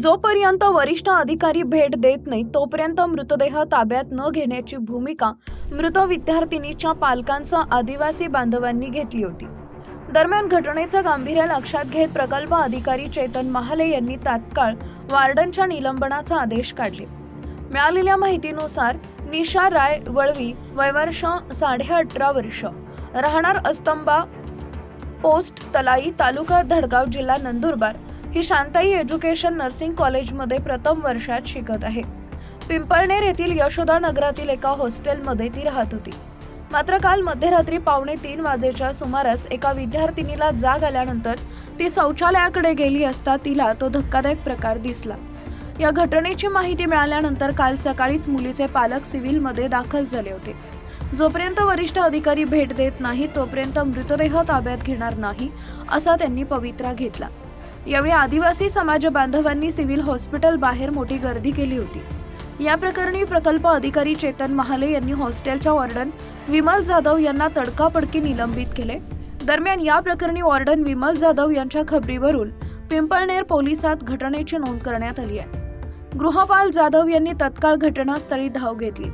जोपर्यंत वरिष्ठ अधिकारी भेट देत नाही तोपर्यंत मृतदेह ताब्यात न घेण्याची भूमिका मृत विद्यार्थिनीच्या पालकांसह आदिवासी बांधवांनी घेतली होती. दरम्यान घटनेचं गांभीर्य लक्षात घेत प्रकल्प अधिकारी चेतन महाले यांनी तात्काळ वार्डनच्या निलंबनाचा आदेश काढले. मिळालेल्या माहितीनुसार निशा राय वळवी वयवर्ष साडे अठरा वर्ष राहणार अस्तंबा पोस्ट तलाई तालुका धडगाव जिल्हा नंदुरबार ही शांताई एज्युकेशन नर्सिंग कॉलेजमध्ये प्रथम वर्षात शिकत आहे. पिंपळनेर येथील यशोदा नगरातील एका हॉस्टेलमध्ये ती राहत होती. मात्र काल मध्यरात्री पावणे तीन वाजेच्या सुमारास एका विद्यार्थिनीला जाग आल्यानंतर ती शौचालयाकडे गेली असता तिला तो धक्कादायक प्रकार दिसला. या घटनेची माहिती मिळाल्यानंतर काल सकाळीच मुलीचे पालक सिव्हिलमध्ये दाखल झाले होते. जोपर्यंत वरिष्ठ अधिकारी भेट देत नाही तोपर्यंत मृतदेह ताब्यात घेणार नाही असा त्यांनी पवित्रा घेतला. यावेळी आदिवासी समाज बांधवांनी सिव्हिल हॉस्पिटल बाहेर मोठी गर्दी केली होती. या प्रकरणी प्रकल्प अधिकारी चेतन महाले यांनी हॉस्टेलच्या वॉर्डन विमल जाधव यांना तडकाफडकी निलंबित केले. दरम्यान या प्रकरणी वॉर्डन विमल जाधव यांच्या खबरीवरून पिंपळनेर पोलिसात घटनेची नोंद करण्यात आली आहे. गृहपाल जाधव यांनी तत्काळ घटनास्थळी धाव घेतली.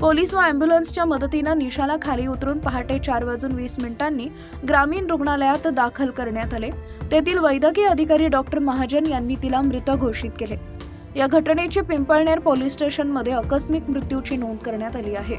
पोलीस व अँब्युलन्सच्या मदतीनं निशाला खाली उतरून पहाटे चार वाजून वीस मिनिटांनी ग्रामीण रुग्णालयात दाखल करण्यात आले. तेथील वैद्यकीय अधिकारी डॉक्टर महाजन यांनी तिला मृत घोषित केले. या घटनेची पिंपळनेर पोलीस स्टेशनमध्ये आकस्मिक मृत्यूची नोंद करण्यात आली आहे.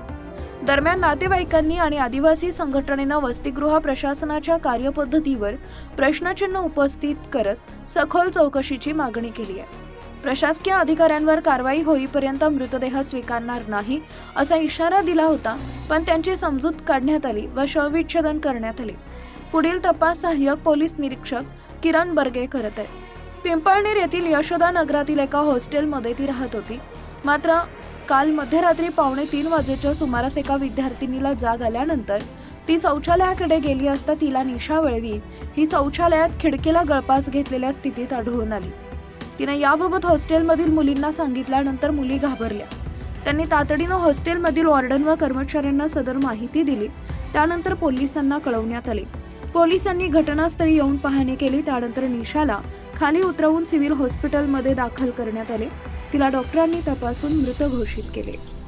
दरम्यान नातेवाईकांनी आणि आदिवासी संघटनेनं वसतिगृह प्रशासनाच्या कार्यपद्धतीवर प्रश्नचिन्ह उपस्थित करत सखोल चौकशीची मागणी केली आहे. प्रशासकीय अधिकाऱ्यांवर कारवाई होईपर्यंत मृतदेह स्वीकारणार नाही असा इशारा दिला होता पण त्यांची समजूत काढण्यात आली व शवविच्छेदन करण्यात आले. पुढील तपास सहाय्यक पोलीस निरीक्षक किरण बर्गे करत आहेत. पिंपळनेर येथील यशोदा नगरातील एका हॉस्टेलमध्ये ती राहत होती. मात्र काल मध्यरात्री पावणे तीन वाजेच्या सुमारास एका विद्यार्थिनीला जाग आल्यानंतर ती शौचालयाकडे गेली असता तिला निशा वळवी. ही शौचालयात खिडकीला गळपास घेतलेल्या स्थितीत आढळून आली. तिने याबाबत हॉस्टेलमधील मुलींना सांगितल्यानंतर मुली घाबरल्या. त्यांनी तातडीनं हॉस्टेलमधील वॉर्डन व कर्मचाऱ्यांना सदर माहिती दिली. त्यानंतर पोलिसांना कळवण्यात आले. पोलिसांनी घटनास्थळी येऊन पाहणी केली. त्यानंतर निशाला खाली उतरवून सिव्हिल हॉस्पिटलमध्ये दाखल करण्यात आले. तिला डॉक्टरांनी तपासून मृत घोषित केले.